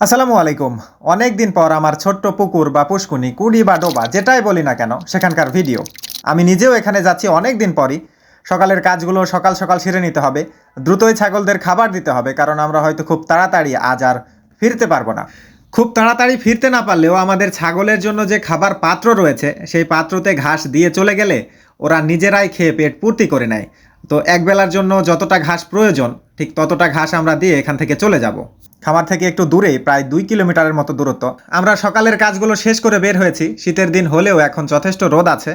আসসালামু আলাইকুম। অনেক দিন পর আমার ছোট্ট পুকুর বা পুষ্কুনি কুড়ি বা ডোবা, যেটাই বলি না কেন, সেখানকার ভিডিও। আমি নিজেও এখানে যাচ্ছি অনেক দিন পরই। সকালের কাজগুলো সকাল সকাল সেরে নিতে হবে। দ্রুতই ছাগলদের খাবার দিতে হবে, কারণ আমরা হয়তো খুব তাড়াতাড়ি আজ আর ফিরতে পারব না। খুব তাড়াতাড়ি ফিরতে না পারলেও আমাদের ছাগলের জন্য যে খাবার পাত্র রয়েছে, সেই পাত্রতে ঘাস দিয়ে চলে গেলে ওরা নিজেরাই খেয়ে পেট পূর্তি করে নেয়। তো একবেলার জন্য যতটা ঘাস প্রয়োজন, ঠিক ততটা ঘাস আমরা দিয়ে এখান থেকে চলে যাব। খামার থেকে একটু দূরে প্রায় দুই কিলোমিটারের মতো দূরত্ব। আমরা সকালের কাজগুলো শেষ করে বের হয়েছি, শীতের দিন হলেও এখন যথেষ্ট রোদ আছে।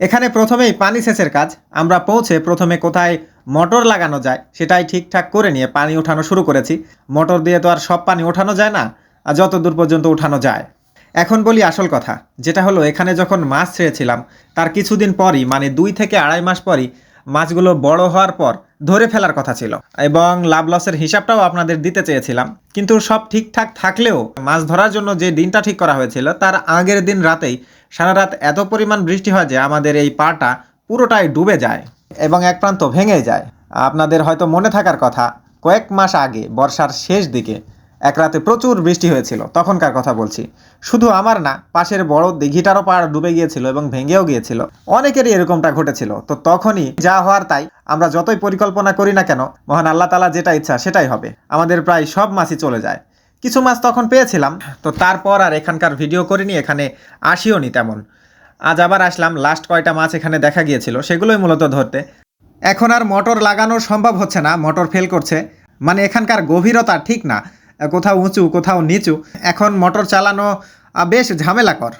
এখানে প্রথমেই পানি সেচের কাজ। আমরা পৌঁছে প্রথমে কোথায় মোটর লাগানো যায়, সেটাই ঠিকঠাক করে নিয়ে পানি ওঠানো শুরু করেছি। মোটর দিয়ে তো আর সব পানি ওঠানো যায় না, আর যত দূর পর্যন্ত ওঠানো যায়। এখন বলি আসল কথা, যেটা হলো, এখানে যখন মাছ ছেড়েছিলাম, তার কিছুদিন পরই মানে দুই থেকে আড়াই মাস পরই মাছগুলো বড় হওয়ার পর ধরে ফেলার কথা ছিল। এবং লাভ লসের হিসাবটাও আপনাদের দিতে চেয়েছিলাম। কিন্তু সব ঠিকঠাক থাকলেও মাছ ধরার জন্য যে দিনটা ঠিক করা হয়েছিল, তার আগের দিন রাতেই সারা রাত এত পরিমাণ বৃষ্টি হয় যে আমাদের এই পাটা পুরোটাই ডুবে যায় এবং এক প্রান্ত ভেঙে যায়। আপনাদের হয়তো মনে থাকার কথা, কয়েক মাস আগে, বর্ষার শেষ দিকে এক রাতে প্রচুর বৃষ্টি হয়েছিল, তখনকার কথা বলছি। শুধু আমার না, পাশের বড় দিঘিটারও পাড় ডুবে গিয়েছিল এবং ভেঙেও গিয়েছিল। অনেকেরই এরকমটা ঘটেছিল, তো তখনই যা হওয়ার তাই। আমরা যতই পরিকল্পনা করি না কেন, মহান আল্লাহ তালা যেটা ইচ্ছা সেটাই হবে। আমাদের প্রায় সব মাছই চলে যায়। কিছু মাছ তখন পেয়েছিলাম, তো তারপর আর এখানকার ভিডিও করিনি, এখানে আসিও নি তেমন। আজ আবার আসলাম লাস্ট কয়টা মাছ এখানে দেখা গিয়েছিল, সেগুলোই মূলত ধরতে। এখন আর মোটর লাগানো সম্ভব হচ্ছে না, মোটর ফেল করছে। মানে এখানকার গভীরতা ঠিক না কোথাও উঁচু, কোথাও নিচু। এখন মোটর চালানো বেশ ঝামেলাকর।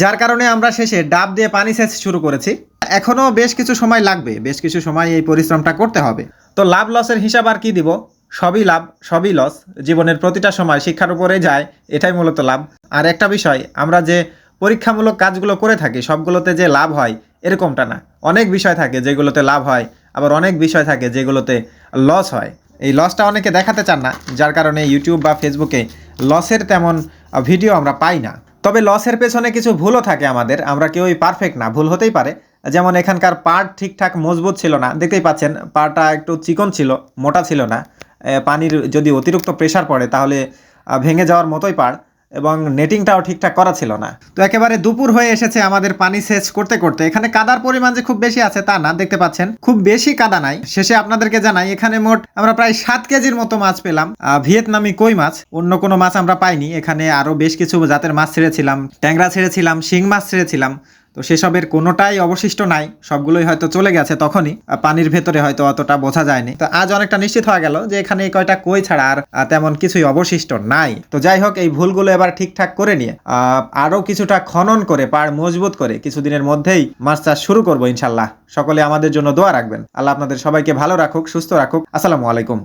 যার কারণে আমরা শেষে ডাব দিয়ে পানি সেচ শুরু করেছি। এখনও বেশ কিছু সময় লাগবে, বেশ কিছু সময় এই পরিশ্রমটা করতে হবে। তো লাভ লসের হিসাব আর কি দিব? সবই লাভ, সবই লস। জীবনের প্রতিটা সময় শিক্ষার উপরে যায়, এটাই মূলত লাভ। আর একটা বিষয়, আমরা যে পরীক্ষামূলক কাজগুলো করে থাকি, সবগুলোতে যে লাভ হয়, এরকমটা না। অনেক বিষয় থাকে যেগুলোতে লাভ হয়, আবার অনেক বিষয় থাকে যেগুলোতে লস হয়। এই লসটা অনেকে দেখাতে চান না, যার কারণে ইউটিউব বা ফেসবুকে লসের তেমন ভিডিও আমরা পাই না। তবে লসের পেছনে কিছু ভুলও থাকে আমাদের, আমরা কেউই পারফেক্ট না, ভুল হতেই পারে। যেমন এখানকার পাট ঠিকঠাক মজবুত ছিল না, দেখতেই পাচ্ছেন পাটা একটু চিকন ছিল, মোটা ছিল না। পানির যদি অতিরিক্ত প্রেশার পড়ে, তাহলে ভেঙে যাওয়ার মতোই পাড়। এবং নেটিংটাও ঠিকঠাক করা ছিল না। তো একেবারে দুপুর হয়ে এসেছে আমাদের পানি সেচ করতে করতে। এখানে কাদার পরিমাণ যে খুব বেশি আছে তা না, দেখতে পাচ্ছেন। খুব বেশি কাদা নাই। শেষে আপনাদেরকে জানাই, এখানে মোট আমরা প্রায় সাত কেজির মতো মাছ পেলাম। ভিয়েতনামি কই মাছ? অন্য কোনো মাছ আমরা পাইনি। এখানে আরও বেশ কিছু জাতের মাছ ছেড়েছিলাম। ট্যাংরা ছেড়েছিলাম, শিং মাছ ছেড়েছিলাম। তো সেসবের কোনোটাই অবশিষ্ট নাই। সবগুলোই হয়তো চলে গেছে তখনই। পানির ভেতরে হয়তো অতটা বোঝা যায়নি। তো আজ অনেকটা নিশ্চিত হয়ে গেল যে এখানে কয়টা কই ছাড়া আর তেমন কিছুই অবশিষ্ট নাই। তো যাই হোক এই ভুলগুলো এবার ঠিকঠাক করে নিয়ে আহ, আরও কিছুটা খনন করে পাড় মজবুত করে কিছুদিনের মধ্যেই মাছ চাষ শুরু করব ইনশাল্লাহ। সকলে আমাদের জন্য দোয়া রাখবেন। আল্লাহ আপনাদের সবাইকে ভালো রাখুক সুস্থ রাখুক। আসসালামু আলাইকুম।